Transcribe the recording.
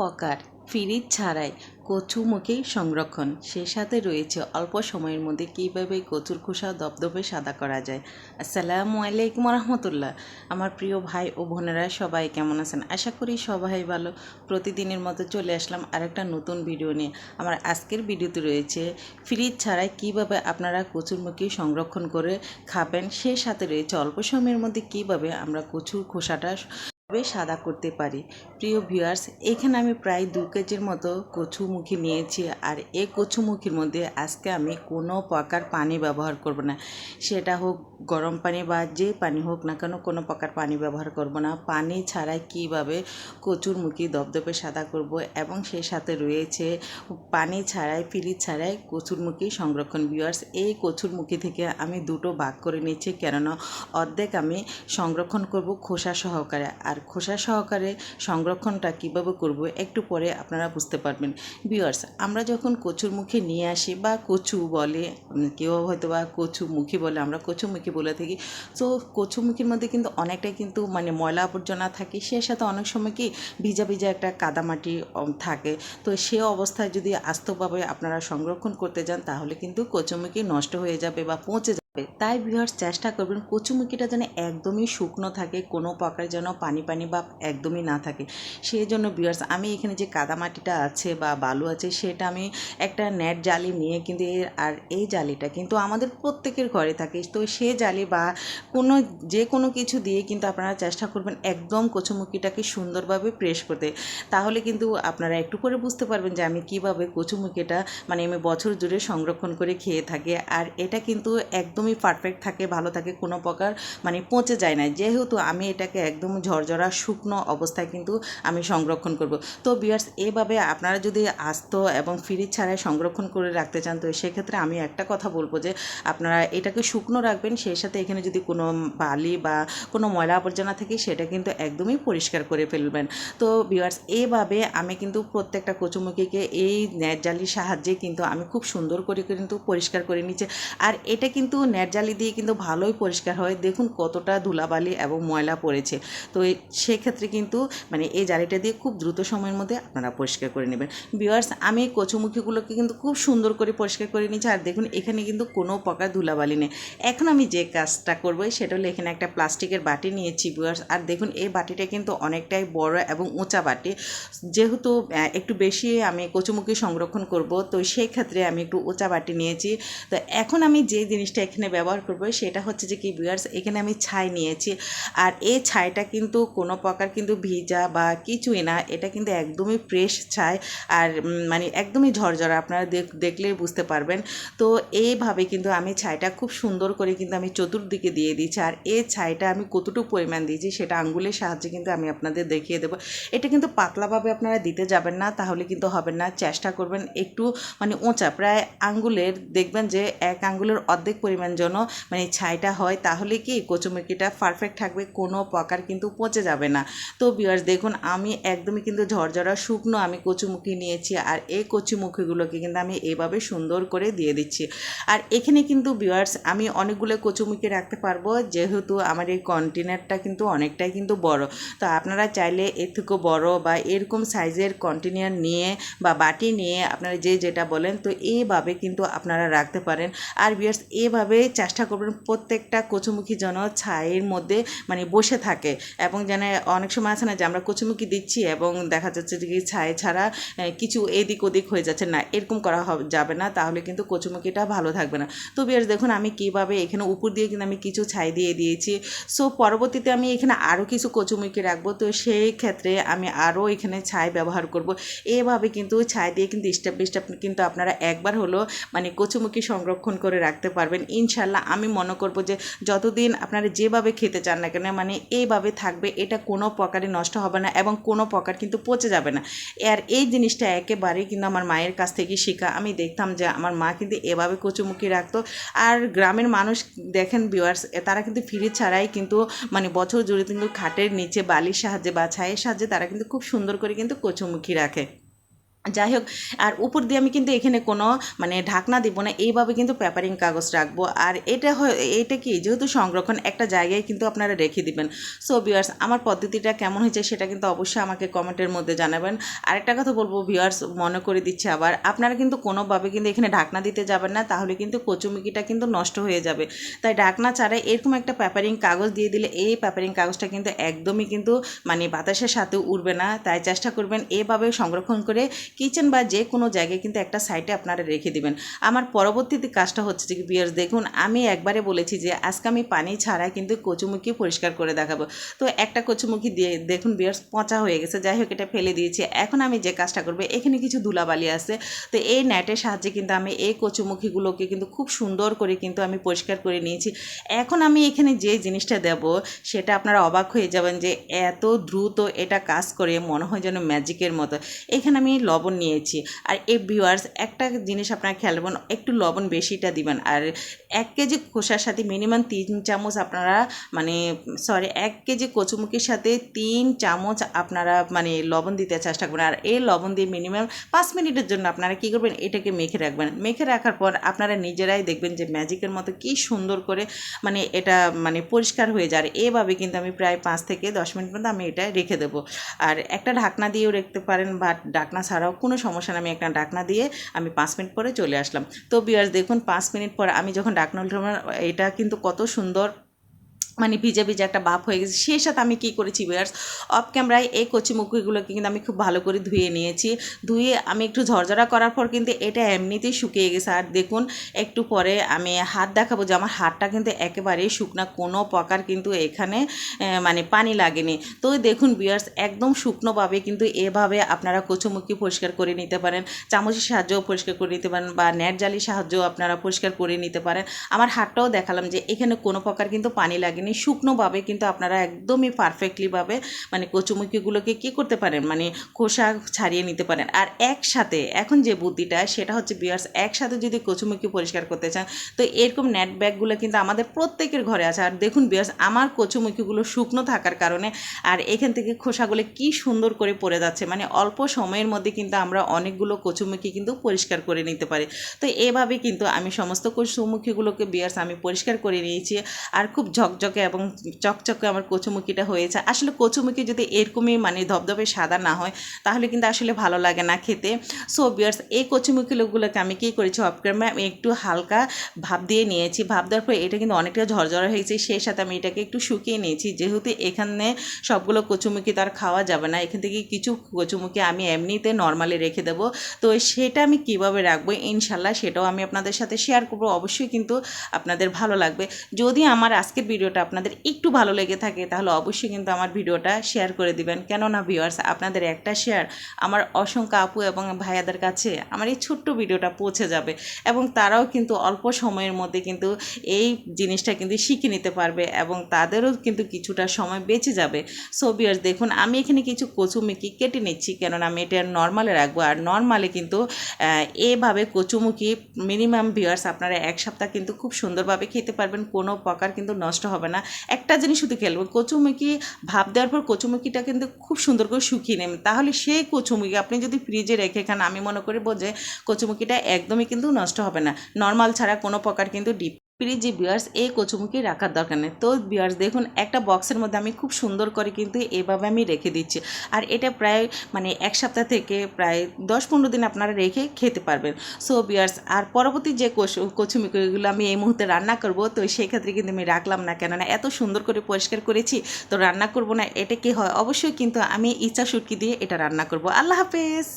পকার ফ্রিজ ছাড়াই কচুমুখী সংরক্ষণ। সে সাথে রয়েছে অল্প সময়ের মধ্যে কীভাবে কচুর খোসা দপদপে সাদা করা যায়। আসসালামু আলাইকুম রহমতুল্লাহ। আমার প্রিয় ভাই ও বোনেরা সবাই কেমন আছেন? আশা করি সবাই ভালো। প্রতিদিনের মতো চলে আসলাম আরেকটা নতুন ভিডিও নিয়ে। আমার আজকের ভিডিওতে রয়েছে ফ্রিজ ছাড়াই কীভাবে আপনারা কচুর মুখে সংরক্ষণ করে খাবেন। সে সাথে রয়েছে অল্প সময়ের মধ্যে কীভাবে আমরা কচুর খোসাটা ভাবে সাদা করতে পারি। প্রিয় ভিউয়ার্স, এখানে আমি প্রায় দু কেজির মতো কচুমুখী নিয়েছি আর এই কচুমুখির মধ্যে আজকে আমি কোনো প্রকার পানি ব্যবহার করব না। সেটা হোক গরম পানি বা যে পানি হোক না কেন কোনো প্রকার পানি ব্যবহার করব না। পানি ছাড়াই কীভাবে কচুরমুখী দপদপে সাদা করব এবং সেই সাথে রয়েছে পানি ছাড়াই ফ্রিজ ছাড়াই কচুরমুখী সংরক্ষণ। ভিউয়ার্স, এই কচুরমুখী থেকে আমি দুটো ভাগ করে নিচ্ছি কেননা অর্ধেক আমি সংরক্ষণ করব খোসা সহকারে আর খোসা সহকারে সংরক্ষণটা কীভাবে করব একটু পরে আপনারা বুঝতে পারবেন। বিয়ার্স আমরা যখন কচুর মুখে নিয়ে আসি বা কচু বলে কেউ হয়তো বা কচু মুখী বলে, আমরা কচু মুখী বলে থাকি। তো কচু মুখির মধ্যে কিন্তু অনেকটাই কিন্তু মানে ময়লা আবর্জনা থাকে। সে সাথে অনেক সময় কি ভিজা ভিজা একটা কাদামাটি থাকে। তো সে অবস্থায় যদি আস্তভাবে আপনারা সংরক্ষণ করতে যান, তাহলে কিন্তু কচুমুখী নষ্ট হয়ে যাবে বা যাবে তাই ভিউয়ার্স চেষ্টা করবেন কচুমুখিটা যেন একদমই শুকনো থাকে, কোনো প্রকার যেন পানি পানি বা একদমই না থাকে। সেই জন্য ভিউয়ার্স আমি এখানে যে কাদামাটিটা আছে বা বালু আছে, সেটা আমি একটা নেট জালি নিয়ে কিন্তু আর এই জালিটা কিন্তু আমাদের প্রত্যেকের ঘরে থাকে। তো সে জালি বা কোনো, যে কোনো কিছু দিয়ে কিন্তু আপনারা চেষ্টা করবেন একদম কচুমুখিটাকে সুন্দরভাবে প্রেস করতে। তাহলে কিন্তু আপনারা একটু করে বুঝতে পারবেন যে আমি কীভাবে কচুমুখিটা মানে আমি বছর জুড়ে সংরক্ষণ করে খেয়ে থাকি। আর এটা কিন্তু একদমই পারফেক্ট থাকে, ভালো থাকে, কোনো প্রকার মানে পচে যায় না। যেহেতু আমি এটাকে একদম ঝরঝরা, শুকনো অবস্থায় কিন্তু আমি সংরক্ষণ করব। তো বিয়ার্স এভাবে আপনারা যদি আস্ত এবং ফ্রিজ ছাড়াই সংরক্ষণ করে রাখতে চান, তো সেক্ষেত্রে আমি একটা কথা বলব যে, আপনারা এটাকে শুকনো রাখবেন, সেই সাথে এখানে যদি কোনো বালি বা কোনো ময়লা আবর্জনা থাকে, সেটা কিন্তু একদমই পরিষ্কার করে ফেলবেন। তো বিয়ার্স এভাবে আমি কিন্তু প্রত্যেকটা কচুমুখিকে এই নেট জালির সাহায্যে কিন্তু আমি খুব সুন্দর করে কিন্তু পরিষ্কার করে নিচ্ছি। আর এটা কিন্তু নেট জালি দিয়ে কিন্তু ভালোই পরিষ্কার হয়। দেখুন কতটা ধুলাবালি এবং ময়লা পড়েছে। তো সেক্ষেত্রে কিন্তু মানে এই জালিটা দিয়ে খুব দ্রুত সময়ের মধ্যে আপনারা পরিষ্কার করে নেবেন। বিওয়ার্স আমি কচুমুখীগুলোকে কিন্তু খুব সুন্দর করে পরিষ্কার করে নিচ্ছি আর দেখুন, এখানে কিন্তু কোনো প্রকার ধুলাবালি নেই। এখন আমি যে কাজটা করব, সেটা হলো এখানে একটা প্লাস্টিকের বাটি নিয়েছি বিওয়ার্স আর দেখুন, এই বাটিটা কিন্তু অনেকটাই বড় এবং উঁচা বাটি। যেহেতু একটু বেশি আমি কচুমুখী সংরক্ষণ করব, তো সেই ক্ষেত্রে আমি একটু উঁচা বাটি নিয়েছি। তো এখন আমি যে জিনিসটা এখানে ব্যবহার করব, সেটা হচ্ছে যে কি বিয়ার্স এখানে আমি ছাই নিয়েছি। আর এই ছাইটা কিন্তু কোনো প্রকার কিন্তু ভিজা বা কিছুই না, এটা কিন্তু একদমই ফ্রেশ ছাই। আর মানে একদমই ঝরঝরা, আপনারা দেখ- দেখলেই বুঝতে পারবেন। তো এইভাবে কিন্তু আমি ছাইটা খুব সুন্দর করে কিন্তু আমি চতুর্দিকে দিয়ে দিয়েছি। আর এই ছাইটা আমি কতটুকু পরিমাণ দিয়েছি, সেটা আঙ্গুলের সাহায্যে কিন্তু আমি আপনাদের দেখিয়ে দেবো। এটা কিন্তু পাতলাভাবে আপনারা দিতে যাবেন না, তাহলে কিন্তু হবে না। চেষ্টা করবেন একটু মানে উঁচা প্রায় আঙ্গুলের, দেখবেন যে এক আঙ্গুলের অর্ধেক পরিমাণ যেন মানে ছাইটা হয়, তাহলে কি কচুমুখিটা পারফেক্ট থাকবে, কোনো প্রকার কিন্তু পচে যাবে না। তো বিয়ার্স দেখুন, আমি একদমই কিন্তু ঝরঝরা শুকনো আমি কচুমুখি নিয়েছি আর এই কচুমুখিগুলোকে কিন্তু আমি এভাবে সুন্দর করে দিয়ে দিচ্ছি। আর এখানে কিন্তু বিয়ার্স আমি অনেকগুলো কচুমুখি রাখতে পারব, যেহেতু আমার এই কন্টেনারটা কিন্তু অনেকটাই কিন্তু বড়। তো আপনারা চাইলে এর থেকেও বড় বা এরকম সাইজের কন্টেনার নিয়ে বা বাটি নিয়ে আপনারা যে যেটা বলেন, তো এইভাবে কিন্তু আপনারা রাখতে পারেন। আর বিয়ার্স এভাবে চেষ্টা করবেন প্রত্যেকটা কচুমুখী যেন ছাইয়ের মধ্যে মানে বসে থাকে এবং যেন অনেক সময় আছে না যে আমরা কচুমুখি দিচ্ছি এবং দেখা যাচ্ছে যে ছাই ছাড়া কিছু এদিক ওদিক হয়ে যাচ্ছে না, এরকম করা যাবে না, তাহলে কিন্তু কচুমুখিটা ভালো থাকবে না। তো বিয়ার্স দেখুন আমি কীভাবে এখানে উপর দিয়ে কিন্তু আমি কিছু ছাই দিয়ে দিয়েছি। সো পরবর্তীতে আমি এখানে আরও কিছু কচুমুখি রাখব, তো সেই ক্ষেত্রে আমি আরও এখানে ছাই ব্যবহার করব। এভাবে কিন্তু ছাই দিয়ে কিন্তু স্টেপ বাই স্টেপ কিন্তু আপনারা একবার হলো মানে কচুমুখি সংরক্ষণ করে রাখতে পারবেন। ইনশাল্লাহ আমি মনে করব যে যতদিন আপনারা যেভাবে খেতে চান না কেন মানে এইভাবে থাকবে, এটা কোনো প্রকারে নষ্ট হবে না এবং কোনো প্রকার কিন্তু পচে যাবে না। আর এই জিনিসটা একেবারেই কিন্তু আমার মায়ের কাছ থেকে শেখা। আমি দেখতাম যে আমার মা কিন্তু এভাবে কচুমুখি রাখতো। আর গ্রামের মানুষ, দেখেন ভিউয়ার্স তারা কিন্তু ফ্রিজ ছাড়াই কিন্তু মানে বছর জুড়ে কিন্তু খাটের নিচে বালির সাহায্যে বা ছাইয়ের সাহায্যে তারা কিন্তু খুব সুন্দর করে কিন্তু কচুমুখি রাখে। যাই হোক আর উপর দিয়ে আমি কিন্তু এখানে কোনো মানে ঢাকনা দিব না, এইভাবে কিন্তু পেপারিং কাগজ রাখব। আর এটা এটা কি? যেহেতু সংরক্ষণ একটা জায়গায় কিন্তু আপনারা রেখে দিবেন। সো ভিউয়ার্স আমার পদ্ধতিটা কেমন হয়েছে সেটা কিন্তু অবশ্যই আমাকে কমেন্টের মধ্যে জানাবেন। আরেকটা কথা বলব ভিউয়ার্স মনে করে দিচ্ছে আবার, আপনারা কিন্তু কোনোভাবে কিন্তু এখানে ঢাকনা দিতে যাবেন না, তাহলে কিন্তু কচুমুখিটা কিন্তু নষ্ট হয়ে যাবে। তাই ঢাকনা ছাড়াই এরকম একটা পেপারিং কাগজ দিয়ে দিলে এই পেপারিং কাগজটা কিন্তু একদমই কিন্তু মানে বাতাসের সাথে উড়বে না। তাই চেষ্টা করবেন এভাবে সংরক্ষণ করে কিচেন বা যে কোনো জায়গায় কিন্তু একটা সাইডে আপনারা রেখে দিবেন। আমার পরবর্তীতে কাজটা হচ্ছে যে বিয়ার্স দেখুন, আমি একবারে বলেছি যে আজকে আমি পানি ছাড়া কিন্তু কচুমুখি পরিষ্কার করে দেখাবো। তো একটা কচুমুখি দিয়ে দেখুন বিয়ার্স পচা হয়ে গেছে, যাই হোক এটা ফেলে দিয়েছি। এখন আমি যে কাজটা করব, এখানে কিছু ধুলাবালি আছে। তো এই নেটের সাহায্যে কিন্তু আমি এই কচুমুখিগুলোকে কিন্তু খুব সুন্দর করে কিন্তু আমি পরিষ্কার করে নিয়েছি। এখন আমি এখানে যে জিনিসটা দেব, সেটা আপনারা অবাক হয়ে যাবেন যে এত দ্রুত এটা কাজ করে, মনে হয় যেন ম্যাজিকের মতো। এখানে আমি লবণ নিয়েছি। আর এই ভিউয়ার্স একটা জিনিস আপনারা খেয়াল করবেন একটু লবণ বেশিটা দিবেন। আর এক কেজি খোসার সাথে মিনিমাম তিন চামচ আপনারা মানে সরি এক কেজি কচুমুখির সাথে তিন চামচ আপনারা মানে লবণ দিতে চেষ্টা করবেন। আর এই লবণ দিয়ে মিনিমাম পাঁচ মিনিটের জন্য আপনারা কী করবেন? এটাকে মেখে রাখবেন। মেখে রাখার পর আপনারা নিজেরাই দেখবেন যে ম্যাজিকের মতো কি সুন্দর করে মানে এটা মানে পরিষ্কার হয়ে যায়। আর এভাবে কিন্তু আমি প্রায় পাঁচ থেকে দশ মিনিট পর্যন্ত আমি এটা রেখে দেবো। আর একটা ঢাকনা দিয়েও রাখতে পারেন বা ঢাকনা ছাড়াও কোনো সমস্যা না, আমি একটা ডাকনা দিয়ে আমি পাঁচ মিনিট পরে চলে আসলাম। তো বিয়ার্স দেখুন, পাঁচ মিনিট পর আমি যখন ডাকনা উঠলাম এটা কিন্তু কত সুন্দর মানে ভিজে ভিজে একটা বাপ হয়ে গেছে, সেই সাথে আমি কী করেছি বিয়ার্স অফ ক্যামেরায় এই কচিমুখিগুলোকে কিন্তু আমি খুব ভালো করে ধুয়ে নিয়েছি। ধুয়ে আমি একটু ঝরঝরা করার পর কিন্তু এটা এমনিতেই শুকিয়ে গেছে। আর দেখুন, একটু পরে আমি হাত দেখাবো যে আমার হাতটা কিন্তু একেবারেই শুকনা, কোনো প্রকার কিন্তু এখানে মানে পানি লাগেনি। তো দেখুন বিয়ার্স একদম শুকনোভাবে কিন্তু এভাবে আপনারা কচুমুখি পরিষ্কার করে নিতে পারেন, চামচের সাহায্যেও পরিষ্কার করে নিতে পারেন বা নেট জালির সাহায্যেও আপনারা পরিষ্কার করে নিতে পারেন। আমার হাতটাও দেখালাম যে এখানে কোনো প্রকার কিন্তু পানি লাগেনি শুকনোভাবে কিন্তু আপনারা একদমই পারফেক্টলিভাবে মানে কচুমুখিগুলোকে কী করতে পারেন? মানে খোসা ছাড়িয়ে নিতে পারেন। আর একসাথে এখন যে বুদ্ধিটা, সেটা হচ্ছে বিয়ার্স একসাথে যদি কচুমুখি পরিষ্কার করতে চান, তো এরকম নেট ব্যাগগুলো কিন্তু আমাদের প্রত্যেকের ঘরে আছে। আর দেখুন বিয়ার্স আমার কচুমুখিগুলো শুকনো থাকার কারণে আর এখান থেকে খোসাগুলো কি সুন্দর করে পড়ে যাচ্ছে। মানে অল্প সময়ের মধ্যে কিন্তু আমরা অনেকগুলো কচুমুখি কিন্তু পরিষ্কার করে নিতে পারি। তো এভাবে কিন্তু আমি সমস্ত কচুমুখিগুলোকে বিয়ার্স আমি পরিষ্কার করে নিয়েছি। আর খুব ঝকঝকে এবং চকচকে আমার কচুমুখিটা হয়েছে। আসলে কচুমুখি যদি এরকমই মানে ধবধবে সাদা না হয়, তাহলে কিন্তু আসলে ভালো লাগে না খেতে। সো বিয়ার্স এই কচুমুখিগুলোকে আমি কী করেছি অফক্রামে আমি একটু হালকা ভাপ দিয়ে নিয়েছি। ভাপ দেওয়ার পরে এটা কিন্তু অনেকটা ঝরঝরা হয়েছে, সেই সাথে আমি এটাকে একটু শুকিয়ে নিয়েছি। যেহেতু এখানে সবগুলো কচুমুখি তার খাওয়া যাবে না, এখান থেকে কিছু কচুমুখি আমি এমনিতে নর্মালি রেখে দেবো। তো সেটা আমি কীভাবে রাখব ইনশাল্লাহ সেটাও আমি আপনাদের সাথে শেয়ার করব। অবশ্যই কিন্তু আপনাদের ভালো লাগবে। যদি আমার আজকের ভিডিওটা আপনাদের একটু ভালো লেগে থাকে, তাহলে অবশ্যই কিন্তু আমার ভিডিওটা শেয়ার করে দিবেন। কেননা ভিউয়ার্স আপনাদের একটা শেয়ার আমার অসংখ্য আপু এবং ভাইয়াদের কাছে আমার এই ছোট্ট ভিডিওটা পৌঁছে যাবে এবং তারাও কিন্তু অল্প সময়ের মধ্যে কিন্তু এই জিনিসটা কিন্তু শিখে নিতে পারবে এবং তাদেরও কিন্তু কিছুটা সময় বেঁচে যাবে। সো ভিউয়ার্স দেখুন, আমি এখানে কিছু কচুমুখি কেটে নিচ্ছি, কেননা আমি এটা নর্মালে রাখব। আর নর্মালে কিন্তু এভাবে কচুমুখি মিনিমাম ভিউয়ার্স আপনারা এক সপ্তাহ কিন্তু খুব সুন্দরভাবে খেতে পারবেন, কোনো প্রকার কিন্তু নষ্ট হবে না। একটা জিনিস শুধু খেলব কচুমুখি ভাপ দেওয়ার পর কচুমুখিটা কিন্তু খুব সুন্দর করে শুকিয়ে নেবেন তাহলে সেই কচুমুখি আপনি যদি ফ্রিজে রেখে খান, আমি মনে করি যে কচুমুখিটা একদমই কিন্তু নষ্ট হবে না। নর্মাল ছাড়া কোনো প্রকার কিন্তু ডিপ ফ্রিজে বিয়ার্স এই কচুমুখি রাখার দরকার নেই। তো বিয়ার্স, দেখুন, একটা বক্সের মধ্যে আমি খুব সুন্দর করে কিন্তু এভাবে আমি রেখে দিচ্ছি। আর এটা প্রায় মানে এক সপ্তাহ থেকে প্রায় দশ পনেরো দিন আপনারা রেখে খেতে পারবেন। সো বিয়ার্স, আর পরবর্তী যে কচু, কচুমুখিগুলো আমি এই মুহূর্তে রান্না করব, তো সেই ক্ষেত্রে কিন্তু আমি রাখলাম না। কেননা এত সুন্দর করে পরিষ্কার করেছি, তো রান্না করব না, এটা কি হয়? অবশ্যই কিন্তু আমি ইচ্ছা শুটকি দিয়ে এটা রান্না করব। আল্লাহ হাফেজ!